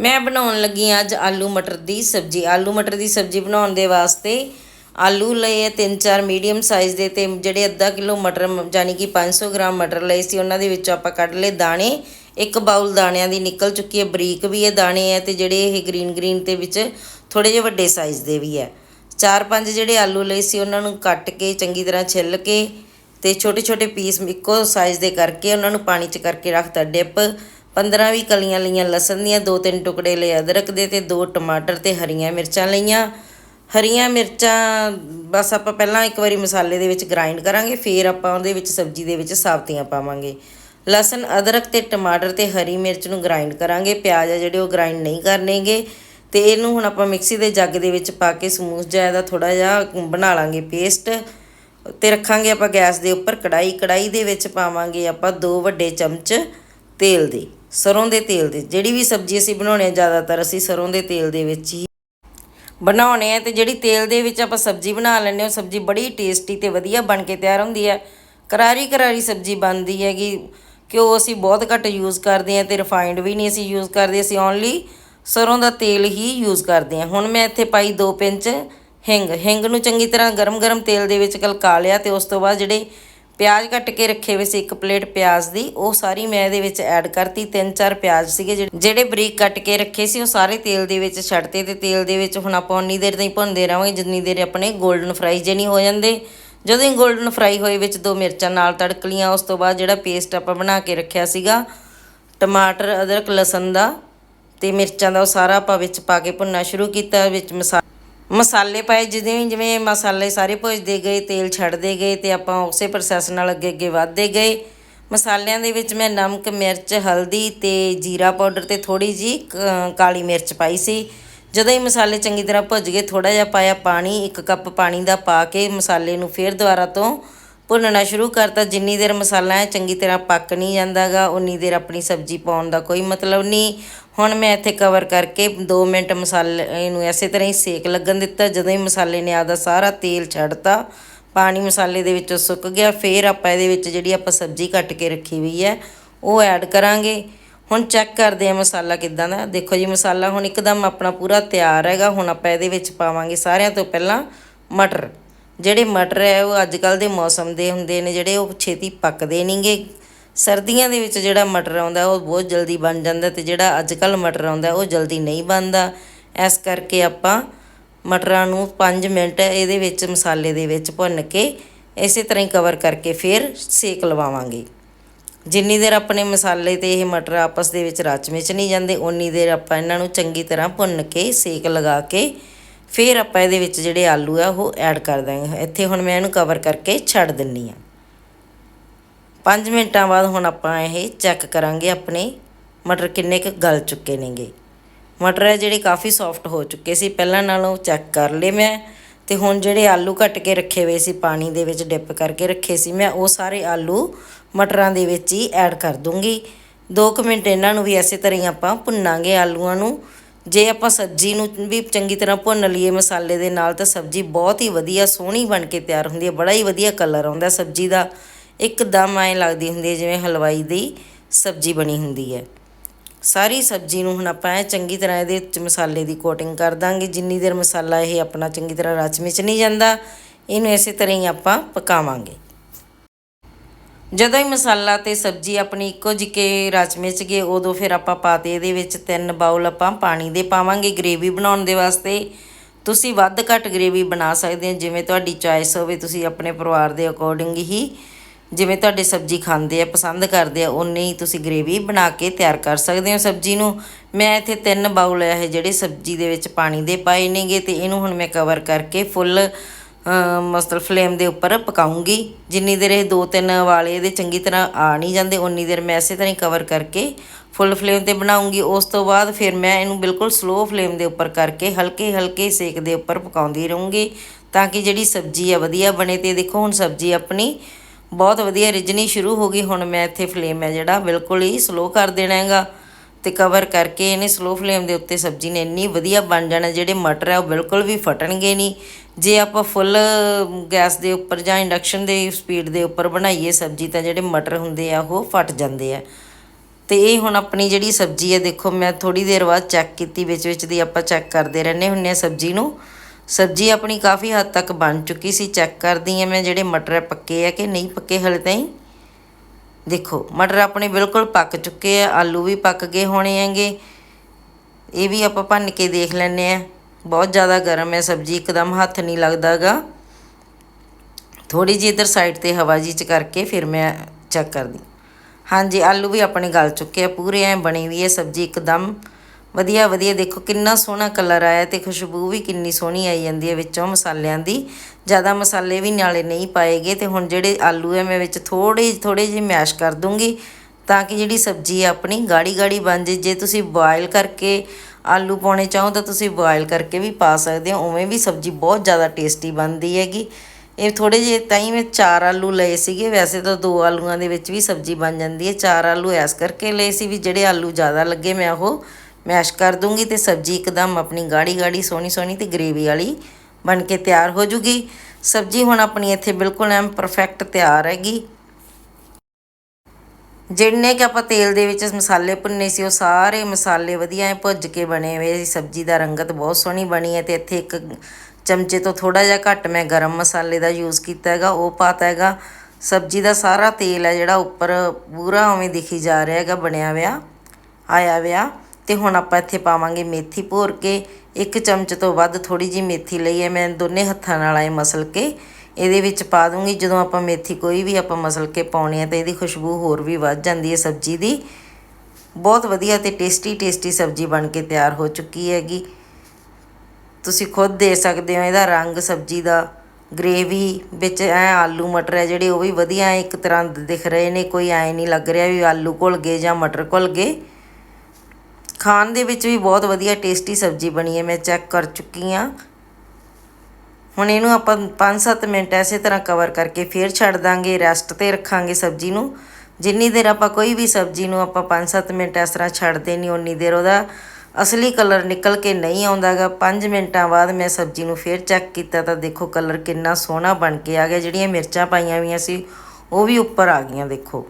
ਮੈਂ ਬਣਾਉਣ ਲੱਗੀ ਹਾਂ ਅੱਜ ਆਲੂ ਮਟਰ ਦੀ ਸਬਜ਼ੀ। ਆਲੂ ਮਟਰ ਦੀ ਸਬਜ਼ੀ ਬਣਾਉਣ ਦੇ ਵਾਸਤੇ ਆਲੂ ਲਏ ਆ ਤਿੰਨ ਚਾਰ ਮੀਡੀਅਮ ਸਾਈਜ਼ ਦੇ ਤੇ ਜਿਹੜੇ ਅੱਧਾ ਕਿਲੋ ਮਟਰ ਮ- ਯਾਨੀ ਕਿ 500 ਗ੍ਰਾਮ ਮਟਰ ਲਏ ਸੀ, ਉਹਨਾਂ ਦੇ ਵਿੱਚੋਂ ਆਪਾਂ ਕੱਢ ਲਏ ਦਾਣੇ। ਇੱਕ ਬਾਉਲ ਦਾਣਿਆਂ ਦੀ ਨਿਕਲ ਚੁੱਕੀ ਹੈ ਬਰੀਕ ਵੀ ਇਹ ਦਾਣੇ ਹੈ ਤੇ ਜਿਹੜੇ ਇਹ ਗ੍ਰੀਨ ਗ੍ਰੀਨ ਤੇ ਵਿੱਚ ਥੋੜੇ ਜਿਹੇ ਵੱਡੇ ਸਾਈਜ਼ ਦੇ ਵੀ ਹੈ ਚਾਰ ਪੰਜ ਜਿਹੜੇ ਆਲੂ ਲਏ ਸੀ, ਉਹਨਾਂ ਨੂੰ ਕੱਟ ਕੇ ਚੰਗੀ ਤਰ੍ਹਾਂ ਛਿੱਲ ਕੇ ਤੇ ਛੋਟੇ ਛੋਟੇ ਪੀਸ ਇੱਕੋ ਸਾਈਜ਼ ਦੇ ਕਰਕੇ ਉਹਨਾਂ ਨੂੰ ਪਾਣੀ 'ਚ ਕਰਕੇ ਰੱਖਤਾ ਡਿਪ। 15 20 ਕਲੀਆਂ ਲਈਆਂ, ਲਸਣ ਦੀਆਂ ਦੋ ਤਿੰਨ ਟੁਕੜੇ ਲਏ, ਅਦਰਕ ਦੇ ਤੇ ਦੋ ਟਮਾਟਰ ਤੇ ਹਰੀਆਂ ਮਿਰਚਾਂ ਲਈਆਂ। ਹਰੀਆਂ ਮਿਰਚਾਂ ਬਸ ਆਪਾਂ ਪਹਿਲਾਂ ਇੱਕ ਵਾਰੀ ਮਸਾਲੇ ਦੇ ਵਿੱਚ ਗ੍ਰਾਈਂਡ ਕਰਾਂਗੇ, ਫਿਰ ਆਪਾਂ ਉਹਦੇ ਵਿੱਚ ਸਬਜ਼ੀ ਦੇ ਵਿੱਚ ਸਾਬਤੀਆਂ ਪਾਵਾਂਗੇ। ਲਸਣ, ਅਦਰਕ ਤੇ ਟਮਾਟਰ ਤੇ ਹਰੀ ਮਿਰਚ ਨੂੰ ਗ੍ਰਾਈਂਡ ਕਰਾਂਗੇ। ਪਿਆਜ਼ ਆ ਜਿਹੜੇ ਉਹ ਗ੍ਰਾਈਂਡ ਨਹੀਂ ਕਰਨੇਗੇ ਤੇ ਇਹਨੂੰ ਹੁਣ ਆਪਾਂ ਮਿਕਸੀ ਦੇ ਜੱਗ ਦੇ ਵਿੱਚ ਪਾ ਕੇ ਸਮੂਥ ਜਿਹਾ ਇਹਦਾ ਥੋੜਾ ਜਿਹਾ ਬਣਾ ਲਾਂਗੇ ਪੇਸਟ ਤੇ ਰੱਖਾਂਗੇ ਆਪਾਂ ਗੈਸ ਦੇ ਉੱਪਰ ਕੜਾਈ ਕੜਾਈ ਦੇ ਵਿੱਚ ਪਾਵਾਂਗੇ ਆਪਾਂ ਦੋ ਵੱਡੇ ਚਮਚ ਤੇਲ ਦੇ। ਸਰੋਂ ਦੇ ਤੇਲ ਦੇ, ਜਿਹੜੀ ਵੀ ਸਬਜ਼ੀ ਅਸੀਂ ਬਣਾਉਣੀ ਹੈ ਜ਼ਿਆਦਾਤਰ, ਅਸੀਂ ਸਰੋਂ ਦੇ ਤੇਲ ਦੇ ਵਿੱਚ ਹੀ ਬਣਾਉਣੇ ਆ ਤੇ ਜਿਹੜੀ ਤੇਲ ਦੇ ਵਿੱਚ ਆਪਾਂ ਸਬਜ਼ੀ ਬਣਾ ਲੈਂਦੇ ਹਾਂ ਸਬਜ਼ੀ ਬੜੀ ਟੇਸਟੀ ਤੇ ਵਧੀਆ ਬਣ ਕੇ ਤਿਆਰ ਹੁੰਦੀ ਹੈ। ਕਰਾਰੀ ਕਰਾਰੀ ਸਬਜ਼ੀ ਬਣਦੀ ਹੈਗੀ, ਘਿਓ ਅਸੀਂ ਬਹੁਤ ਘੱਟ ਯੂਜ਼ ਕਰਦੇ ਹਾਂ ਤੇ ਰਿਫਾਈਨਡ ਵੀ ਨਹੀਂ ਅਸੀਂ ਯੂਜ਼ ਕਰਦੇ, ਅਸੀਂ ਓਨਲੀ ਸਰੋਂ ਦਾ ਤੇਲ ਹੀ ਯੂਜ਼ ਕਰਦੇ ਹਾਂ। ਹੁਣ ਮੈਂ ਇੱਥੇ ਪਾਈ 2 ਪਿੰਚ ਹਿੰਗ ਹਿੰਗ ਨੂੰ ਚੰਗੀ ਤਰ੍ਹਾਂ ਗਰਮ-ਗਰਮ ਤੇਲ ਦੇ ਵਿੱਚ ਕਲਕਾ ਲਿਆ ਤੇ ਉਸ ਤੋਂ ਬਾਅਦ ਜਿਹੜੇ ਪਿਆਜ਼ ਕੱਟ ਕੇ ਰੱਖੇ ਹੋਏ ਸੀ, ਇੱਕ ਪਲੇਟ ਪਿਆਜ਼ ਦੀ, ਉਹ ਸਾਰੀ ਮੈਂ ਇਹਦੇ ਵਿੱਚ ਐਡ ਕਰਤੀ, ਤਿੰਨ ਚਾਰ ਪਿਆਜ਼ ਸੀਗੇ ਜਿਹੜੇ- ਬਰੀਕ ਕੱਟ ਕੇ ਰੱਖੇ ਸੀ, ਉਹ ਸਾਰੇ ਤੇਲ ਦੇ ਵਿੱਚ ਛੱਡਤੇ ਤੇ ਤੇਲ ਦੇ ਵਿੱਚ ਹੁਣ ਆਪਾਂ ਉਨੀ ਦੇਰ ਤਾਈਂ ਭੁੰਨਦੇ ਰਹਾਂਗੇ, ਜਿੰਨੀ ਦੇਰ ਆਪਣੇ 골ਡਨ ਫਰਾਈ ਜੇ ਨਹੀਂ ਹੋ ਜਾਂਦੇ। ਜਦੋਂ ਹੀ 골ਡਨ ਫਰਾਈ ਹੋਏ ਵਿੱਚ ਦੋ ਮਿਰਚਾਂ ਨਾਲ ਤੜਕ ਲੀਆਂ ਉਸ ਤੋਂ ਬਾਅਦ ਜਿਹੜਾ ਪੇਸਟ ਆਪਾਂ ਬਣਾ ਕੇ ਰੱਖਿਆ ਸੀਗਾ, ਟਮਾਟਰ, ਅਦਰਕ, ਲਸਣ ਦਾ, ਤੇ ਮਿਰਚਾਂ ਦਾ ਉਹ ਸਾਰਾ ਆਪਾਂ ਵਿੱਚ ਪਾ ਕੇ ਭੁੰਨਣਾ ਸ਼ੁਰੂ ਕੀਤਾ, ਵਿੱਚ ਮਸਾ ਮਸਾਲੇ ਪਾਏ, ਜਿਵੇਂ ਜਿਵੇਂ ਮਸਾਲੇ ਸਾਰੇ ਭੁੱਜਦੇ ਗਏ, ਤੇਲ ਛੱਡਦੇ ਗਏ ਤੇ ਆਪਾਂ ਉਸੇ ਪ੍ਰੋਸੈਸ ਨਾਲ ਅੱਗੇ ਅੱਗੇ ਵਧਦੇ ਗਏ। ਮਸਾਲਿਆਂ ਦੇ ਵਿੱਚ ਮੈਂ ਨਮਕ, ਮਿਰਚ, ਹਲਦੀ ਤੇ ਜੀਰਾ ਪਾਊਡਰ ਤੇ ਥੋੜੀ ਜੀ ਕਾਲੀ ਮਿਰਚ ਪਾਈ ਸੀ। ਜਦੋਂ ਹੀ ਮਸਾਲੇ ਚੰਗੀ ਤਰ੍ਹਾਂ ਭੁੱਜ ਗਏ ਥੋੜਾ ਜਿਹਾ ਪਾਇਆ ਪਾਣੀ, ਇੱਕ ਕੱਪ ਪਾਣੀ ਦਾ ਪਾ ਕੇ ਮਸਾਲੇ ਨੂੰ ਫੇਰ ਦੁਬਾਰਾ ਤੋਂ ਭੁੰਨਣਾ ਸ਼ੁਰੂ ਕਰਤਾ। ਜਿੰਨੀ ਦੇਰ ਮਸਾਲਾ ਹੈ, ਚੰਗੀ ਤਰ੍ਹਾਂ ਪੱਕ ਨਹੀਂ ਜਾਂਦਾਗਾ। ਉਨੀ ਦੇਰ ਆਪਣੀ ਸਬਜ਼ੀ ਪਾਉਣ ਦਾ ਕੋਈ ਮਤਲਬ ਨਹੀਂ। ਹੁਣ ਮੈਂ ਇੱਥੇ ਕਵਰ ਕਰਕੇ 2 ਮਿੰਟ ਮਸਾਲੇ ਨੂੰ ਐਸੇ ਤਰ੍ਹਾਂ ਹੀ ਸੇਕ ਲੱਗਣ ਦਿੱਤਾ। ਜਦੋਂ ਹੀ ਮਸਾਲੇ ਨੇ ਆਦਾ ਸਾਰਾ ਤੇਲ ਛੱਡਤਾ, ਪਾਣੀ ਮਸਾਲੇ ਦੇ ਵਿੱਚੋਂ ਸੁੱਕ ਗਿਆ। ਫੇਰ ਆਪਾਂ ਇਹਦੇ ਵਿੱਚ ਜਿਹੜੀ ਆਪਾਂ ਸਬਜ਼ੀ ਕੱਟ ਕੇ ਰੱਖੀ ਹੋਈ ਹੈ, ਉਹ ਐਡ ਕਰਾਂਗੇ। ਹੁਣ ਚੈੱਕ ਕਰਦੇ ਆ ਮਸਾਲਾ ਕਿਦਾਂ ਦਾ। ਦੇਖੋ ਜੀ, ਮਸਾਲਾ ਹੁਣ ਇੱਕਦਮ ਆਪਣਾ ਪੂਰਾ ਤਿਆਰ ਹੈਗਾ। ਹੁਣ ਆਪਾਂ ਇਹਦੇ ਵਿੱਚ ਪਾਵਾਂਗੇ ਸਾਰਿਆਂ ਤੋਂ ਪਹਿਲਾਂ ਮਟਰ। ਜਿਹੜੇ ਮਟਰ ਹੈ, ਉਹ ਅੱਜ ਕੱਲ ਦੇ ਮੌਸਮ ਦੇ ਹੁੰਦੇ ਨੇ, ਜਿਹੜੇ ਉਹ ਛੇਤੀ ਪੱਕਦੇ ਨਹੀਂਗੇ। ਸਰਦੀਆਂ ਦੇ ਵਿੱਚ ਜਿਹੜਾ ਮਟਰ ਆਉਂਦਾ, ਉਹ ਬਹੁਤ ਜਲਦੀ ਬਣ ਜਾਂਦਾ ਤੇ ਜਿਹੜਾ ਅੱਜ ਕੱਲ ਮਟਰ ਆਉਂਦਾ, ਉਹ ਜਲਦੀ ਨਹੀਂ ਬਣਦਾ। ਇਸ ਕਰਕੇ ਆਪਾਂ ਮਟਰਾਂ ਨੂੰ 5 ਮਿੰਟ ਇਹਦੇ ਵਿੱਚ ਮਸਾਲੇ ਦੇ ਵਿੱਚ ਭੁੰਨ ਕੇ ਇਸੇ ਤਰ੍ਹਾਂ ਹੀ ਕਵਰ ਕਰਕੇ ਫਿਰ ਸੇਕ ਲਵਾਵਾਂਗੇ। ਜਿੰਨੀ ਦੇਰ ਆਪਣੇ ਮਸਾਲੇ ਤੇ ਇਹ ਮਟਰ ਆਪਸ ਦੇ ਵਿੱਚ ਰਚ ਮਿਚ ਨਹੀਂ ਜਾਂਦੇ ਉਨੀ ਦੇਰ ਆਪਾਂ ਇਹਨਾਂ ਨੂੰ ਚੰਗੀ ਤਰ੍ਹਾਂ ਭੁੰਨ ਕੇ, ਸੇਕ ਲਗਾ ਕੇ ਫਿਰ ਆਪਾਂ ਇਹਦੇ ਵਿੱਚ ਜਿਹੜੇ ਆਲੂ ਆ, ਉਹ ਐਡ ਕਰ ਦਾਂਗੇ ਇੱਥੇ ਹੁਣ ਮੈਂ ਇਹਨੂੰ ਕਵਰ ਕਰਕੇ ਛੱਡ ਦਿੰਨੀ ਆ। 5 ਮਿੰਟਾਂ ਬਾਅਦ ਹੁਣ ਆਪਾਂ ਇਹ ਚੈੱਕ ਕਰਾਂਗੇ ਆਪਣੇ ਮਟਰ ਕਿੰਨੇ ਕੁ ਗਲ ਚੁੱਕੇ ਨੇਗੇ। ਮਟਰ ਹੈ ਜਿਹੜੇ ਕਾਫੀ ਸੌਫਟ ਹੋ ਚੁੱਕੇ ਸੀ, ਪਹਿਲਾਂ ਨਾਲੋਂ ਚੈੱਕ ਕਰ ਲਏ ਮੈਂ, ਤੇ ਹੁਣ ਜਿਹੜੇ ਆਲੂ ਕੱਟ ਕੇ ਰੱਖੇ ਹੋਏ ਸੀ, ਪਾਣੀ ਦੇ ਵਿੱਚ ਡਿਪ ਕਰਕੇ ਰੱਖੇ ਸੀ, ਮੈਂ ਉਹ ਸਾਰੇ ਆਲੂ ਮਟਰਾਂ ਦੇ ਵਿੱਚ ਹੀ ਐਡ ਕਰ ਦੂੰਗੀ। 2 ਮਿੰਟ ਇਹਨਾਂ ਨੂੰ ਵੀ ਐਸੇ ਤਰ੍ਹਾਂ ਹੀ ਆਪਾਂ ਭੁੰਨਾਂਗੇ ਆਲੂਆਂ ਨੂੰ। ਜੇ ਆਪਾਂ ਸਬਜ਼ੀ ਨੂੰ ਵੀ ਚੰਗੀ ਤਰ੍ਹਾਂ ਭੁੰਨ ਲਈਏ ਮਸਾਲੇ ਦੇ ਨਾਲ, ਤਾਂ ਸਬਜ਼ੀ ਬਹੁਤ ਹੀ ਵਧੀਆ ਸੋਹਣੀ ਬਣ ਕੇ ਤਿਆਰ ਹੁੰਦੀ ਹੈ, ਬੜਾ ਹੀ ਵਧੀਆ ਕਲਰ ਆਉਂਦਾ ਸਬਜ਼ੀ ਦਾ ਇੱਕਦਮ ਐਂ ਲੱਗਦੀ ਹੁੰਦੀ ਹੈ, ਜਿਵੇਂ ਹਲਵਾਈ ਦੀ ਸਬਜ਼ੀ ਬਣੀ ਹੁੰਦੀ ਹੈ। ਸਾਰੀ ਸਬਜ਼ੀ ਨੂੰ ਹੁਣ ਆਪਾਂ ਐ ਚੰਗੀ ਤਰ੍ਹਾਂ ਇਹਦੇ ਵਿੱਚ ਮਸਾਲੇ ਦੀ ਕੋਟਿੰਗ ਕਰ ਦਾਂਗੇ। ਜਿੰਨੀ ਦੇਰ ਮਸਾਲਾ ਇਹ ਆਪਣਾ ਚੰਗੀ ਤਰ੍ਹਾਂ ਰਚ ਮਿਚ ਨਹੀਂ ਜਾਂਦਾ, ਇਹਨੂੰ ਇਸੇ ਤਰ੍ਹਾਂ ਹੀ ਆਪਾਂ ਪਕਾਵਾਂਗੇ। ਜਦੋਂ ਹੀ ਮਸਾਲਾ ਤੇ ਸਬਜ਼ੀ ਆਪਣੀ ਇੱਕੋ ਜਿਕੇ ਰਚ ਮਿਚ ਗਏ, ਉਦੋਂ ਫਿਰ ਆਪਾਂ ਪਾਤੇ ਇਹਦੇ ਵਿੱਚ ਤਿੰਨ ਬਾਉਲ ਆਪਾਂ ਪਾਣੀ ਦੇ ਪਾਵਾਂਗੇ ਗ੍ਰੇਵੀ ਬਣਾਉਣ ਦੇ ਵਾਸਤੇ। ਤੁਸੀਂ ਵੱਧ ਘੱਟ ਗ੍ਰੇਵੀ ਬਣਾ ਸਕਦੇ ਹੋ, ਜਿਵੇਂ ਤੁਹਾਡੀ ਚੋਇਸ ਹੋਵੇ, ਤੁਸੀਂ ਆਪਣੇ ਪਰਿਵਾਰ ਦੇ ਅਕੋਰਡਿੰਗ ਹੀ ਜਿਵੇਂ ਤੁਹਾਡੇ ਸਬਜ਼ੀ ਖਾਂਦੇ ਆ, ਪਸੰਦ ਕਰਦੇ ਆ ਉਨੀ ਹੀ ਤੁਸੀਂ ਗ੍ਰੇਵੀ ਬਣਾ ਕੇ ਤਿਆਰ ਕਰ ਸਕਦੇ ਹੋ ਸਬਜ਼ੀ ਨੂੰ। ਮੈਂ ਇੱਥੇ ਤਿੰਨ ਬਾਉਲ ਇਹ ਜਿਹੜੇ ਸਬਜ਼ੀ ਦੇ ਵਿੱਚ ਪਾਣੀ ਦੇ ਪਾਏ ਨੇਗੇ ਤੇ ਇਹਨੂੰ ਹੁਣ ਮੈਂ ਕਵਰ ਕਰਕੇ ਫੁੱਲ ਮਤਲਬ ਫਲੇਮ ਦੇ ਉੱਪਰ ਪਕਾਉਂਗੀ। ਜਿੰਨੀ ਦੇਰ ਇਹ ਦੋ ਤਿੰਨ ਵਾਲੇ ਇਹਦੇ ਚੰਗੀ ਤਰ੍ਹਾਂ ਆ ਨਹੀਂ ਜਾਂਦੇ ਉਨੀ ਦੇਰ ਮੈਂ ਇਸੇ ਤਰ੍ਹਾਂ ਹੀ ਕਵਰ ਕਰਕੇ ਫੁੱਲ ਫਲੇਮ ਤੇ ਬਣਾਉਂਗੀ। ਉਸ ਤੋਂ ਬਾਅਦ ਫਿਰ ਮੈਂ ਇਹਨੂੰ ਬਿਲਕੁਲ ਸਲੋ ਫਲੇਮ ਦੇ ਉੱਪਰ ਕਰਕੇ ਹਲਕੇ ਹਲਕੇ ਸੇਕ ਦੇ ਉੱਪਰ ਪਕਾਉਂਦੀ ਰਹੂੰਗੀ। ਤਾਂ ਕਿ ਜਿਹੜੀ ਸਬਜ਼ੀ ਆ ਵਧੀਆ ਬਣੇ ਤੇ ਦੇਖੋ ਹੁਣ ਸਬਜ਼ੀ ਆਪਣੀ ਬਹੁਤ ਵਧੀਆ ਰਿਜਣੀ ਸ਼ੁਰੂ ਹੋ ਗਈ। ਹੁਣ ਮੈਂ ਇੱਥੇ ਫਲੇਮ ਹੈ ਜਿਹੜਾ, ਬਿਲਕੁਲ ਹੀ ਸਲੋ ਕਰ ਦੇਣਾ ਹੈਗਾ। ਤੇ ਕਵਰ ਕਰਕੇ ਇਹਨੇ ਸਲੋ ਫਲੇਮ ਦੇ ਉੱਤੇ ਸਬਜ਼ੀ ਨੇ ਇੰਨੀ ਵਧੀਆ ਬਣ ਜਾਣਾ, ਜਿਹੜੇ ਮਟਰ ਹੈ ਉਹ ਬਿਲਕੁਲ ਵੀ ਫਟਣਗੇ ਨਹੀਂ। ਜੇ ਆਪਾਂ ਫੁੱਲ ਗੈਸ ਦੇ ਉੱਪਰ ਜਾਂ ਇੰਡਕਸ਼ਨ ਦੇ ਸਪੀਡ ਦੇ ਉੱਪਰ ਬਣਾਈਏ ਸਬਜ਼ੀ, ਤਾਂ ਜਿਹੜੇ ਮਟਰ ਹੁੰਦੇ ਆ, ਉਹ ਫਟ ਜਾਂਦੇ ਆ। ਤੇ ਇਹ ਹੁਣ ਆਪਣੀ ਜਿਹੜੀ ਸਬਜ਼ੀ ਹੈ ਦੇਖੋ, ਮੈਂ ਥੋੜੀ ਦੇਰ ਬਾਅਦ ਚੈੱਕ ਕੀਤੀ, ਵਿੱਚ ਵਿੱਚ ਦੀ ਆਪਾਂ ਚੈੱਕ ਕਰਦੇ ਰਹਿੰਦੇ ਹੁੰਨੇ ਆ ਸਬਜ਼ੀ ਨੂੰ। ਸਬਜ਼ੀ ਆਪਣੀ ਕਾਫੀ ਹੱਦ ਤੱਕ ਬਣ ਚੁੱਕੀ ਸੀ ਚੈੱਕ ਕਰਦੀ ਆ ਮੈਂ ਜਿਹੜੇ ਮਟਰ ਹੈ ਪੱਕੇ ਆ ਕਿ ਨਹੀਂ ਪੱਕੇ ਹਲੇ ਤਾਈਂ। ਦੇਖੋ, ਮਟਰ ਆਪਣੇ ਬਿਲਕੁਲ ਪੱਕ ਚੁੱਕੇ ਆ, ਆਲੂ ਵੀ ਪੱਕ ਗਏ ਹੋਣੇ ਹੈਗੇ। ਇਹ ਵੀ ਆਪਾਂ ਭੰਨ ਕੇ ਦੇਖ ਲੈਂਦੇ ਆ। ਬਹੁਤ ਜ਼ਿਆਦਾ ਗਰਮ ਹੈ, ਸਬਜ਼ੀ ਇੱਕਦਮ ਹੱਥ ਨਹੀਂ ਲੱਗਦਾਗਾ। ਥੋੜੀ ਜਿਹੀ ਇਧਰ ਸਾਈਡ ਤੇ ਹਵਾ ਜੀ ਚ ਕਰਕੇ ਫਿਰ ਮੈਂ ਚੈੱਕ ਕਰਦੀ। ਹਾਂਜੀ, ਆਲੂ ਵੀ ਆਪਣੇ ਗਲ ਚੁੱਕੇ ਆ, ਪੂਰੇ ਐ ਬਣੀ ਵੀ ਹੈ ਸਬਜ਼ੀ ਇੱਕਦਮ ਵਧੀਆ ਵਧੀਆ। ਦੇਖੋ ਕਿੰਨਾ ਸੋਹਣਾ ਕਲਰ ਆਇਆ ਤੇ ਖੁਸ਼ਬੂ ਵੀ ਕਿੰਨੀ ਸੋਹਣੀ ਆਈ ਜਾਂਦੀ ਹੈ ਵਿੱਚੋਂ ਮਸਾਲਿਆਂ ਦੀ। ਜ਼ਿਆਦਾ ਮਸਾਲੇ ਵੀ ਨਾਲੇ ਨਹੀਂ ਪਾਏਗੇ ਤੇ ਹੁਣ ਜਿਹੜੇ ਆਲੂ ਹੈ ਮੈਂ ਵਿੱਚ ਥੋੜੇ ਥੋੜੇ ਜਿਹੇ ਮੈਸ਼ ਕਰ ਦੂੰਗੀ ਤਾਂ ਕਿ ਜਿਹੜੀ ਸਬਜ਼ੀ ਹੈ ਆਪਣੀ ਗਾੜੀ ਗਾੜੀ ਬਣ ਜੇ ਜੇ ਤੁਸੀਂ ਬੋਇਲ ਕਰਕੇ ਆਲੂ ਪਾਉਣੇ ਚਾਹੋ ਤਾਂ ਤੁਸੀਂ ਬੋਇਲ ਕਰਕੇ ਵੀ ਪਾ ਸਕਦੇ ਹੋ, ਉਵੇਂ ਵੀ ਸਬਜ਼ੀ ਬਹੁਤ ਜ਼ਿਆਦਾ ਟੇਸਟੀ ਬਣਦੀ ਹੈਗੀ। ਇਹ ਥੋੜੇ ਜਿਹੇ ਤਾਂ ਹੀ ਮੈਂ ਚਾਰ ਆਲੂ ਲਏ ਸੀਗੇ, ਵੈਸੇ ਤਾਂ ਦੋ ਆਲੂਆਂ ਦੇ ਵਿੱਚ ਵੀ ਸਬਜ਼ੀ ਬਣ ਜਾਂਦੀ ਹੈ। ਚਾਰ ਆਲੂ ਐਸ ਕਰਕੇ ਲਏ ਸੀ ਵੀ ਜਿਹੜੇ ਆਲੂ ਜ਼ਿਆਦਾ ਲੱਗੇ ਮੈਂ ਉਹ ਮੈਸ਼ ਕਰ ਦੂੰਗੀ ਤੇ ਸਬਜ਼ੀ ਇੱਕਦਮ ਆਪਣੀ ਗਾੜੀ ਗਾੜੀ ਸੋਹਣੀ ਸੋਹਣੀ ਤੇ ਗ੍ਰੇਵੀ ਵਾਲੀ ਬਣ ਕੇ ਤਿਆਰ ਹੋ ਜੂਗੀ। ਸਬਜ਼ੀ ਹੁਣ ਆਪਣੀ ਇੱਥੇ ਬਿਲਕੁਲ ਐਮ ਪਰਫੈਕਟ ਤਿਆਰ ਹੈਗੀ। ਜਿੰਨੇ ਕਿ ਆਪਾਂ ਤੇਲ ਦੇ ਵਿੱਚ ਮਸਾਲੇ ਭੁੰਨੇ ਸੀ, ਉਹ ਸਾਰੇ ਮਸਾਲੇ ਵਧੀਆ ਭੁੱਜ ਕੇ ਬਣੇ ਹੋਏ ਸੀ। ਸਬਜ਼ੀ ਦਾ ਰੰਗਤ ਬਹੁਤ ਸੋਹਣੀ ਬਣੀ ਹੈ ਤੇ ਇੱਥੇ ਇੱਕ ਚਮਚੇ ਤੋਂ ਥੋੜਾ ਜਿਹਾ ਘੱਟ ਮੈਂ ਗਰਮ ਮਸਾਲੇ ਦਾ ਯੂਜ਼ ਕੀਤਾ ਹੈਗਾ, ਉਹ ਪਾਤਾ ਹੈਗਾ। ਸਬਜ਼ੀ ਦਾ ਸਾਰਾ ਤੇਲ ਹੈ ਜਿਹੜਾ ਉੱਪਰ ਪੂਰਾ ਉਵੇਂ ਦਿਖੀ ਜਾ ਰਿਹਾ ਹੈਗਾ, ਬਣਿਆ ਹੋਇਆ, ਆਇਆ ਹੋਇਆ। ਤੇ ਹੁਣ ਆਪਾਂ ਇੱਥੇ ਪਾਵਾਂਗੇ ਮੇਥੀ ਭੋਰ ਕੇ। ਇੱਕ ਚਮਚ ਤੋਂ ਵੱਧ ਥੋੜੀ ਜੀ ਮੇਥੀ ਲਈ ਹੈ ਮੈਂ ਦੋਨੇ ਹੱਥਾਂ ਨਾਲ ਐ ਮਸਲ ਕੇ। ਇਹਦੇ ਵਿੱਚ ਪਾ ਦੂੰਗੀ। ਜਦੋਂ ਆਪਾਂ ਮੇਥੀ ਕੋਈ ਵੀ ਆਪਾਂ ਮਸਲ ਕੇ ਪਾਉਣੇ ਆ ਤਾਂ ਇਹਦੀ ਖੁਸ਼ਬੂ ਹੋਰ ਵੀ ਵੱਧ ਜਾਂਦੀ ਹੈ ਸਬਜ਼ੀ ਦੀ। ਬਹੁਤ ਵਧੀਆ ਤੇ ਟੇਸਟੀ ਟੇਸਟੀ ਸਬਜ਼ੀ ਬਣ ਕੇ ਤਿਆਰ ਹੋ ਚੁੱਕੀ ਹੈਗੀ। ਤੁਸੀਂ ਖੁਦ ਦੇ ਸਕਦੇ ਹੋ ਇਹਦਾ ਰੰਗ, ਸਬਜ਼ੀ ਦਾ ਗ੍ਰੇਵੀ ਵਿੱਚ ਐ ਆਲੂ ਮਟਰ ਹੈ ਜਿਹੜੇ ਉਹ ਵੀ ਵਧੀਆ ਇੱਕ ਤਰ੍ਹਾਂ ਦਿਖ ਰਹੇ ਨੇ। ਕੋਈ ਐ ਨਹੀਂ ਲੱਗ ਰਿਹਾ ਵੀ ਆਲੂ ਘੁਲ ਗਏ ਜਾਂ ਮਟਰ ਘੁਲ ਗਏ। ਖਾਣ ਦੇ ਵਿੱਚ ਵੀ ਬਹੁਤ ਵਧੀਆ ਟੇਸਟੀ ਸਬਜ਼ੀ ਬਣੀ ਹੈ। ਮੈਂ ਚੈੱਕ ਕਰ ਚੁੱਕੀ ਹਾਂ। ਹੁਣ ਇਹਨੂੰ ਆਪਾਂ 5-7 ਮਿੰਟ ਐਸੇ ਤਰ੍ਹਾਂ ਕਵਰ ਕਰਕੇ ਫੇਰ ਛੱਡ ਦਾਂਗੇ ਰੈਸਟ ਤੇ ਰੱਖਾਂਗੇ ਸਬਜ਼ੀ ਨੂੰ। ਜਿੰਨੀ ਦੇਰ ਆਪਾਂ ਕੋਈ ਵੀ ਸਬਜ਼ੀ ਨੂੰ ਆਪਾਂ 5-7 ਮਿੰਟ ਇਸ ਤਰ੍ਹਾਂ ਛੱਡਦੇ ਨਹੀਂ ਉਨੀ ਦੇਰ ਉਹਦਾ ਅਸਲੀ ਕਲਰ ਨਿਕਲ ਕੇ ਨਹੀਂ ਆਉਂਦਾਗਾ। 5 ਮਿੰਟਾਂ ਬਾਅਦ ਮੈਂ ਸਬਜ਼ੀ ਨੂੰ ਫੇਰ ਚੈੱਕ ਕੀਤਾ ਤਾਂ ਦੇਖੋ ਕਲਰ ਕਿੰਨਾ ਸੋਹਣਾ ਬਣ ਕੇ ਆ ਗਿਆ। ਜਿਹੜੀਆਂ ਮਿਰਚਾਂ ਪਾਈਆਂ ਹੋਈਆਂ ਸੀ, ਉਹ ਵੀ ਉੱਪਰ ਆ ਗਈਆਂ, ਦੇਖੋ।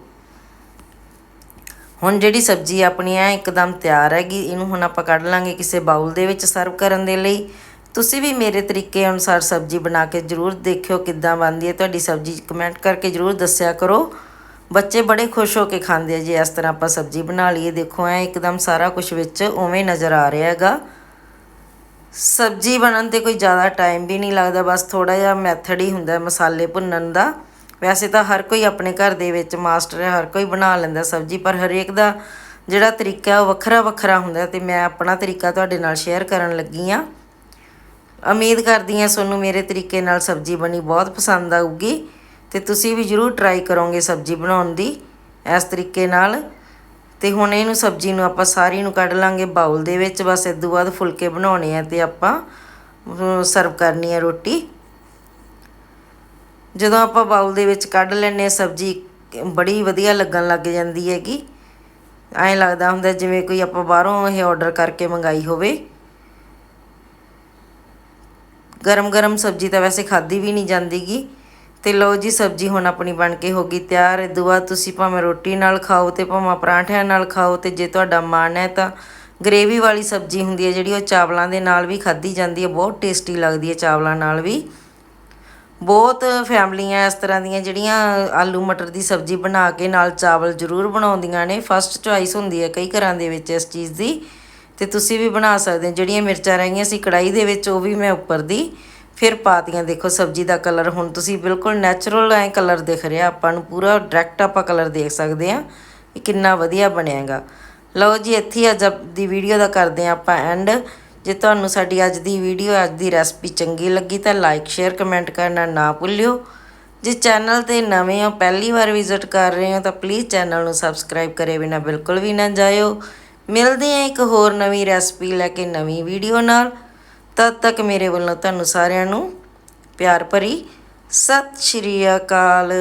ਹੁਣ ਜਿਹੜੀ ਸਬਜ਼ੀ ਆਪਣੀ ਆ ਇੱਕਦਮ ਤਿਆਰ ਹੈਗੀ, ਇਹਨੂੰ ਹੁਣ ਆਪਾਂ ਕੱਢ ਲਾਂਗੇ ਕਿਸੇ ਬਾਉਲ ਦੇ ਵਿੱਚ ਸਰਵ ਕਰਨ ਦੇ ਲਈ। ਤੁਸੀਂ ਵੀ ਮੇਰੇ ਤਰੀਕੇ ਅਨੁਸਾਰ ਸਬਜ਼ੀ ਬਣਾ ਕੇ ਜਰੂਰ ਦੇਖਿਓ ਕਿੱਦਾਂ ਬਣਦੀ ਹੈ। ਤੁਹਾਡੀ ਸਬਜ਼ੀ ਕਮੈਂਟ ਕਰਕੇ ਜਰੂਰ ਦੱਸਿਆ ਕਰੋ। ਬੱਚੇ ਬੜੇ ਖੁਸ਼ ਹੋ ਕੇ ਖਾਂਦੇ ਆ ਜੇ, ਇਸ ਤਰ੍ਹਾਂ ਆਪਾਂ ਸਬਜ਼ੀ ਬਣਾ ਲਈਏ। ਦੇਖੋ, ਐ ਇੱਕਦਮ ਸਾਰਾ ਕੁਝ ਵਿੱਚ ਉਵੇਂ ਨਜ਼ਰ ਆ ਰਿਹਾ ਹੈਗਾ। ਸਬਜ਼ੀ ਬਣਨ ਤੇ ਕੋਈ ਜ਼ਿਆਦਾ ਟਾਈਮ ਵੀ ਨਹੀਂ ਲੱਗਦਾ, ਬਸ ਥੋੜਾ ਜਿਹਾ ਮੈਥਡ ਹੀ ਹੁੰਦਾ ਮਸਾਲੇ ਭੁੰਨਣ ਦਾ। ਵੈਸੇ ਤਾਂ ਹਰ ਕੋਈ ਆਪਣੇ ਘਰ ਦੇ ਵਿੱਚ ਮਾਸਟਰ ਹੈ, ਹਰ ਕੋਈ ਬਣਾ ਲੈਂਦਾ ਸਬਜ਼ੀ, ਪਰ ਹਰੇਕ ਦਾ ਜਿਹੜਾ ਤਰੀਕਾ ਉਹ ਵੱਖਰਾ ਵੱਖਰਾ ਹੁੰਦਾ ਤੇ ਮੈਂ ਆਪਣਾ ਤਰੀਕਾ ਤੁਹਾਡੇ ਨਾਲ ਸ਼ੇਅਰ ਕਰਨ ਲੱਗੀ ਆ ਉਮੀਦ ਕਰਦੀ ਹਾਂ ਤੁਹਾਨੂੰ ਮੇਰੇ ਤਰੀਕੇ ਨਾਲ ਸਬਜ਼ੀ ਬਣੀ ਬਹੁਤ ਪਸੰਦ ਆਊਗੀ ਤੇ ਤੁਸੀਂ ਵੀ ਜਰੂਰ ਟਰਾਈ ਕਰੋਗੇ ਸਬਜ਼ੀ ਬਣਾਉਣ ਦੀ ਇਸ ਤਰੀਕੇ ਨਾਲ। ਤੇ ਹੁਣ ਇਹਨੂੰ ਸਬਜ਼ੀ ਨੂੰ ਆਪਾਂ ਸਾਰੀ ਨੂੰ ਕੱਢ ਲਾਂਗੇ ਬਾਉਲ ਦੇ ਵਿੱਚ। ਬਸ ਇਸ ਤੋਂ ਬਾਅਦ ਫੁਲਕੇ ਬਣਾਉਣੇ ਆ ਤੇ ਆਪਾਂ ਸਰਵ ਕਰਨੀ ਹੈ ਰੋਟੀ। ਜਦੋਂ ਆਪਾਂ ਬਾਉਲ ਦੇ ਵਿੱਚ ਕੱਢ ਲੈਨੇ ਆ ਸਬਜ਼ੀ, ਬੜੀ ਵਧੀਆ ਲੱਗਣ ਲੱਗ ਜਾਂਦੀ ਹੈਗੀ। ਐਂ ਲੱਗਦਾ ਹੁੰਦਾ ਜਿਵੇਂ ਕੋਈ ਆਪਾਂ ਬਾਹਰੋਂ ਇਹ ਆਰਡਰ ਕਰਕੇ ਮੰਗਾਈ ਹੋਵੇ। ਗਰਮ ਗਰਮ ਸਬਜ਼ੀ ਤਾਂ ਵੈਸੇ ਖਾਦੀ ਵੀ ਨਹੀਂ ਜਾਂਦੀਗੀ। ਤੇ ਲਓ ਜੀ, ਸਬਜ਼ੀ ਹੁਣ ਆਪਣੀ ਬਣ ਕੇ ਹੋ ਗਈ ਤਿਆਰ। ਇਹ ਤੋਂ ਤੁਸੀਂ ਭਾਵੇਂ ਰੋਟੀ ਨਾਲ ਖਾਓ ਤੇ ਭਾਵੇਂ ਪਰਾਂਠਿਆਂ ਨਾਲ ਖਾਓ ਤੇ ਜੇ ਤੁਹਾਡਾ ਮਨ ਹੈ ਤਾਂ ਗ੍ਰੇਵੀ ਵਾਲੀ ਸਬਜ਼ੀ ਹੁੰਦੀ ਹੈ ਜਿਹੜੀ ਉਹ ਚਾਵਲਾਂ ਦੇ ਨਾਲ ਵੀ ਖਾਧੀ ਜਾਂਦੀ ਹੈ। ਬਹੁਤ ਟੇਸਟੀ ਲੱਗਦੀ ਹੈ ਚਾਵਲਾਂ ਨਾਲ ਵੀ। ਬਹੁਤ ਫੈਮਲੀਆਂ ਇਸ ਤਰ੍ਹਾਂ ਦੀਆਂ ਜਿਹੜੀਆਂ ਆਲੂ ਮਟਰ ਦੀ ਸਬਜ਼ੀ ਬਣਾ ਕੇ ਨਾਲ ਚਾਵਲ ਜ਼ਰੂਰ ਬਣਾਉਂਦੀਆਂ ਨੇ। ਫਸਟ ਚੁਆਇਸ ਹੁੰਦੀ ਹੈ ਕਈ ਘਰਾਂ ਦੇ ਵਿੱਚ ਇਸ ਚੀਜ਼ ਦੀ। ਤੇ ਤੁਸੀਂ ਵੀ ਬਣਾ ਸਕਦੇ ਹੋ। ਜਿਹੜੀਆਂ ਮਿਰਚਾਂ ਰਹੀਆਂ ਸੀ ਕੜਾਈ ਦੇ ਵਿੱਚ, ਉਹ ਵੀ ਮੈਂ ਉੱਪਰ ਦੀ ਫਿਰ ਪਾਤੀਆਂ ਦੇਖੋ, ਸਬਜ਼ੀ ਦਾ ਕਲਰ ਹੁਣ ਤੁਸੀਂ ਬਿਲਕੁਲ ਨੈਚੁਰਲ ਐ ਕਲਰ ਦਿਖ ਰਿਹਾ। ਆਪਾਂ ਨੂੰ ਪੂਰਾ ਡਾਇਰੈਕਟ ਆਪਾਂ ਕਲਰ ਦੇਖ ਸਕਦੇ ਆ ਇਹ ਕਿੰਨਾ ਵਧੀਆ ਬਣਿਆਗਾ। ਲਓ ਜੀ, ਇੱਥੇ ਅੱਜ ਦੀ ਵੀਡੀਓ ਦਾ ਕਰਦੇ ਆ ਆਪਾਂ ਐਂਡ ਜੇ ਤੁਹਾਨੂੰ ਸਾਡੀ ਅੱਜ ਦੀ ਵੀਡੀਓ ਅੱਜ ਦੀ ਰੈਸਪੀ ਚੰਗੀ ਲੱਗੀ ਤਾਂ ਲਾਈਕ ਸ਼ੇਅਰ ਕਮੈਂਟ ਕਰਨਾ ਨਾ ਭੁੱਲਿਓ। ਜੇ ਚੈਨਲ ਤੇ ਨਵੇਂ ਹੋ, ਪਹਿਲੀ ਵਾਰ ਵਿਜ਼ਿਟ ਕਰ ਰਹੇ ਹੋ ਤਾਂ ਪਲੀਜ਼ ਚੈਨਲ ਨੂੰ ਸਬਸਕ੍ਰਾਈਬ ਕਰੇ ਬਿਨਾ ਬਿਲਕੁਲ ਵੀ ਨਾ ਜਾਇਓ। ਮਿਲਦੇ ਹਾਂ ਇੱਕ ਹੋਰ ਨਵੀਂ ਰੈਸਪੀ ਲੈ ਕੇ ਨਵੀਂ ਵੀਡੀਓ ਨਾਲ। ਤਦ ਤੱਕ ਮੇਰੇ ਵੱਲੋਂ ਤੁਹਾਨੂੰ ਸਾਰਿਆਂ ਨੂੰ ਪਿਆਰ ਭਰੀ ਸਤਿ ਸ਼੍ਰੀ ਅਕਾਲ।